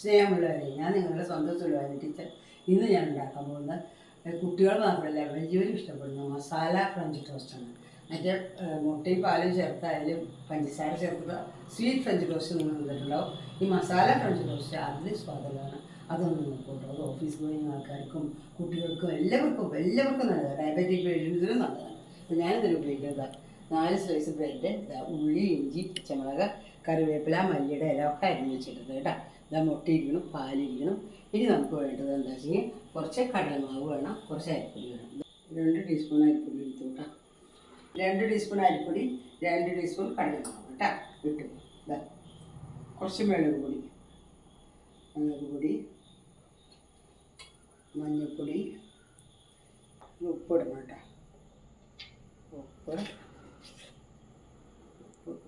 സ്നേഹമുള്ളവരെ ഞാൻ നിങ്ങളുടെ സ്വന്തം സുലഭന ടീച്ചർ ഇന്ന് ഞാൻ ഉണ്ടാക്കാൻ പോകുന്ന കുട്ടികൾ മാത്രമല്ല വലിയവരും ഇഷ്ടപ്പെടുന്ന. മസാല ഫ്രഞ്ച് ടോസ്റ്റാണ് മറ്റേ മുട്ടയും പാലും ചേർത്തായാലും പഞ്ചസാര ചേർത്ത സ്വീറ്റ് ഫ്രഞ്ച് ടോസ്റ്റ് നിങ്ങൾ കണ്ടിട്ടുണ്ടാവും ഈ മസാല ഫ്രഞ്ച് ടോസ്റ്റ് അതിന് സ്വാദമാണ് അതൊന്നും നോക്കൂട്ടോ അത് ഓഫീസ് ഗോയിങ് ആൾക്കാർക്കും കുട്ടികൾക്കും എല്ലാവർക്കും എല്ലാവർക്കും നല്ലതാണ്. ഡയബറ്റിക് പേഷ്യൻസിനും നല്ലതാണ്. അപ്പോൾ ഞാനിതിൽ ഉപയോഗിക്കുന്നത് നാല് സ്ലൈസ് ബ്രെഡ് ഉള്ളി ഇഞ്ചി പച്ചമുളക് കറിവേപ്പില മല്ലിയുടെ ഇല ഒക്കെ അരിഞ്ഞ് വെച്ചിട്ടുണ്ട് കേട്ടോ. ഇതാ മുട്ടയിരിക്കണം പാലിരിക്കണം. ഇനി നമുക്ക് വേണ്ടത് എന്താ വെച്ചാൽ കുറച്ച് കടലമാവ് വേണം കുറച്ച് അരിപ്പൊടി വേണം. രണ്ട് ടീസ്പൂൺ അരിപ്പൊടി എടുത്തു കേട്ടോ. രണ്ട് ടീസ്പൂൺ അരിപ്പൊടി രണ്ട് ടീസ്പൂൺ കടലമാവ് കേട്ടോ ഇട്ടു. ഇതാ കുറച്ച് മുളക് പൊടി മുളക് പൊടി മഞ്ഞൾപ്പൊടി ഉപ്പ് ഇടണം കേട്ടോ. ഉപ്പ് ഇട്ടു ഇനി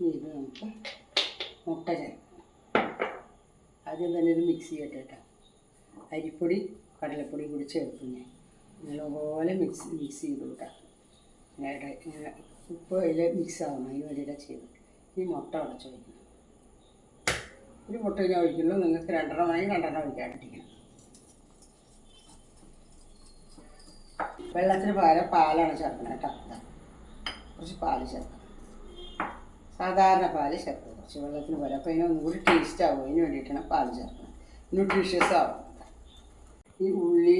ഇത് നമുക്ക് മുട്ട ചേർക്കാം ആദ്യം തന്നെ ഇത് മിക്സ് ചെയ്യട്ടെ കേട്ടോ. അരിപ്പൊടി കടലപ്പൊടി കൂടി ചേർക്കും ഞാൻ നല്ലപോലെ മിക്സ് മിക്സ് ചെയ്ത് കൊടുക്കാം. ഇങ്ങനെ ഉപ്പ് അതിൽ മിക്സ് ആവണം. അതിന് വേണ്ടിയിട്ടാണ് ചെയ്തത് ഈ മുട്ട ഉടച്ച് വയ്ക്കണം ഒരു മുട്ട ഞാൻ ഒഴിക്കുള്ളൂ നിങ്ങൾക്ക് രണ്ടെണ്ണം വാങ്ങി രണ്ടെണ്ണം ഒഴിക്കാണ്ടിരിക്കണം വെള്ളത്തിന് പകരം പാലാണ് ചേർക്കണം കേട്ടോ. കുറച്ച് പാൽ ചേർക്കണം. സാധാരണ പാൽ ചേർക്കുക കുറച്ച് വെള്ളത്തിന് പോലെ അപ്പോൾ അതിന് ഒന്നുകൂടി ടേസ്റ്റ് ആവും. അതിന് വേണ്ടിയിട്ടാണ് പാൽ ചേർക്കുന്നത്. ന്യൂട്രീഷ്യസ് ആവും. ഈ ഉള്ളി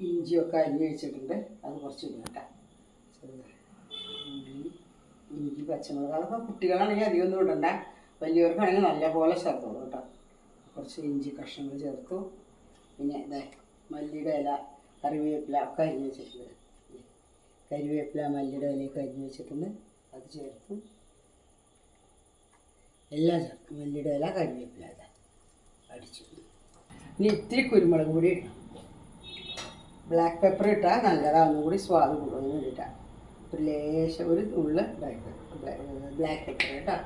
ഇഞ്ചിയൊക്കെ അരിഞ്ഞ് വെച്ചിട്ടുണ്ട്. അത് കുറച്ച് ഇടും കേട്ടോ ചെറുതായി. ഉള്ളി ഇഞ്ചി പച്ചമുളക്. അതൊക്കെ കുട്ടികളാണെങ്കിൽ അധികം ഒന്നും ഇടണ്ട. വലിയവർക്കാണെങ്കിൽ നല്ല പോലെ ചേർത്തോളൂ കേട്ടോ കുറച്ച് ഇഞ്ചി കഷ്ണങ്ങൾ ചേർത്തു. പിന്നെ ഇതേ മല്ലിയുടെ ഇല കറിവേപ്പില ഒക്കെ അരിഞ്ഞ് വെച്ചിട്ടുണ്ട്. കരിവേപ്പില മല്ലിയുടെ ഇലയൊക്കെ അരിഞ്ഞ് വെച്ചിട്ടുണ്ട്. അത് ചേർക്കും. എല്ലാം ചേർക്കും. മല്ലിയുടെ ഇല കരിവേപ്പില ഇല. അടിച്ചു. ഇനി ഇത്തിരി കുരുമുളക് പൊടി ഇടണം. ബ്ലാക്ക് പെപ്പർ ഇട്ടാൽ നല്ലതാണ് ഒന്നുകൂടി സ്വാദ് കൂടുതൽ വേണ്ടിയിട്ടാണ് ഒരു ലേശം ഒരു ഉള്ള ബ്ലാക്ക് പെപ്പർ ബ്ലാക്ക് പെപ്പർ കേട്ടോ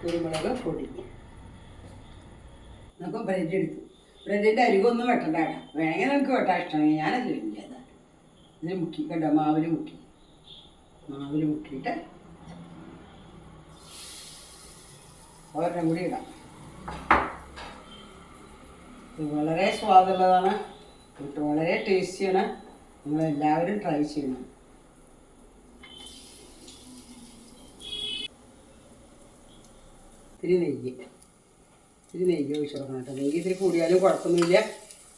കുരുമുളക് പൊടി. നമുക്ക് ബ്രെഡ് എടുത്തു. ബ്രെഡിന്റെ അരികൊന്നും വെട്ടണ്ട കേട്ടോ. വേണമെങ്കിൽ നമുക്ക് വെട്ടാൻ ഇഷ്ടമാണെങ്കിൽ ഞാനത് ഇല്ല ഇതിൽ മുക്കി കേട്ടോ മാവിൽ മുക്കി. മാവിൽ മുക്കിയിട്ട് ഒരെണ്ണം കൂടി ഇടാം. ഇത് വളരെ സ്വാദുള്ളതാണ്. വളരെ ടേസ്റ്റിയാണ്. നിങ്ങളെല്ലാവരും ട്രൈ ചെയ്യണം. ഇത്തിരി നെയ്യ്. ഇത്തിരി നെയ്യ് ഒഴിച്ച് കൊടുക്കണം കേട്ടോ. നെയ്യ് ഇത്തിരി കൂടിയാലും കുഴപ്പമൊന്നുമില്ല.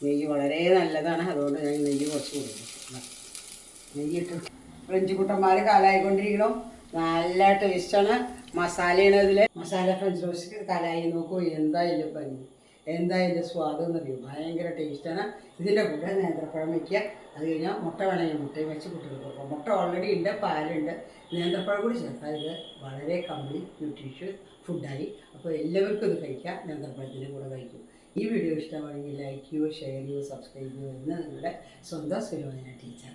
നെയ്യ് വളരെ നല്ലതാണ്. അതുകൊണ്ട് ഞാൻ നെയ്യ് കുറച്ച് കൊടുക്കും നെയ്യ് ഇട്ട് ഫ്രഞ്ച് കുട്ടന്മാർ കാലായിക്കൊണ്ടിരിക്കണം നല്ല ടേസ്റ്റാണ്. മസാലയാണ് അതിൽ മസാല ഫ്രഞ്ച് റോസ്റ്റ് കലായി നോക്കൂ എന്തായാലും പനി? എന്തായാലും സ്വാദം എന്നറിയും ഭയങ്കര ടേസ്റ്റാണ് ഇതിന്റെ കൂടെ നേന്ത്രപ്പഴം വയ്ക്കുക അത് കഴിഞ്ഞാൽ മുട്ട വേണമെങ്കിൽ മുട്ടയും വെച്ച് കുട്ടികൾക്ക് കൊടുക്കാം മുട്ട ഓൾറെഡി ഉണ്ട് പാലുണ്ട്. നേന്ത്രപ്പഴം കൂടി ചേർത്താൽ ഇത് വളരെ കംപ്ലീറ്റ് ന്യൂട്രീഷ്യസ് ഫുഡായി അപ്പോൾ എല്ലാവർക്കും ഇത് കഴിക്കാം. നേന്ത്രപ്പഴത്തിന്റെ കൂടെ കഴിക്കും. ഈ വീഡിയോ ഇഷ്ടമാണെങ്കിൽ ലൈക്ക് ചെയ്യുക ഷെയർ ചെയ്യുക സബ്സ്ക്രൈബ് ചെയ്യുക എന്ന് നിങ്ങളുടെ സ്വന്തം സുലോചന ടീച്ചർ